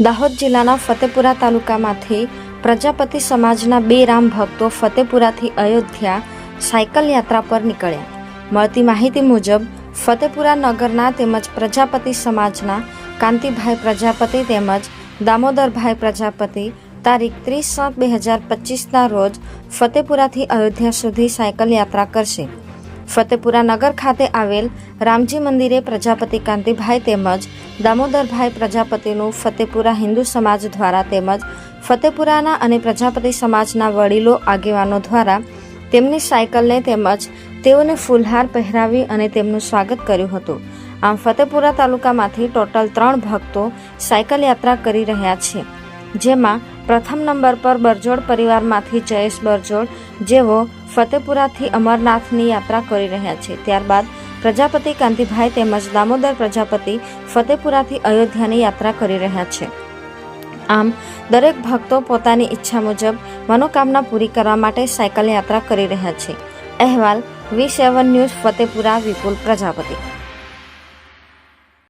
દાહોદ જિલ્લાના ફતેપુરા તાલુકામાંથી પ્રજાપતિ સમાજના બે રામ ભક્તો ફતેપુરાથી અયોધ્યા સાયકલ યાત્રા પર નીકળ્યા. મળતી માહિતી મુજબ, ફતેપુરા નગરના તેમજ પ્રજાપતિ સમાજના કાંતિભાઈ પ્રજાપતિ તેમજ દામોદરભાઈ પ્રજાપતિ તારીખ ત્રીસ સાત બે હજાર પચીસના રોજ ફતેપુરાથી અયોધ્યા સુધી સાયકલ યાત્રા કરશે. ફતેપુરા નગર ખાતે આવેલ રામજી મંદિરે પ્રજાપતિ કાંતિભાઈ તેમજ દામોદરભાઈ પ્રજાપતિનું ફતેપુરા હિન્દુ સમાજ દ્વારા તેમજ ફતેપુરાના અને પ્રજાપતિ સમાજના વડીલો આગેવાનો દ્વારા તેમની સાયકલને તેમજ તેઓને ફૂલહાર પહેરાવી અને તેમનું સ્વાગત કર્યું હતું. આમ ફતેપુરા તાલુકામાંથી ટોટલ ત્રણ ભક્તો સાયકલ યાત્રા કરી રહ્યા છે, જેમાં પ્રથમ નંબર પર બરજોડ પરિવારમાંથી જયેશ બરજોડ, જેઓ ફતેપુરાથી અમરનાથની યાત્રા કરી રહ્યા છે. ત્યારબાદ પ્રજાપતિ કાંતિભાઈ તેમજ દામોદર પ્રજાપતિ ફતેપુરાથી અયોધ્યાની યાત્રા કરી રહ્યા છે. આમ, દરેક ભક્તો પોતાની ઈચ્છા મુજબ મનોકામના પૂરી કરવા માટે સાયકલ યાત્રા કરી રહ્યા છે. અહેવાલ V seven news Fatepura Vipul Prajapati.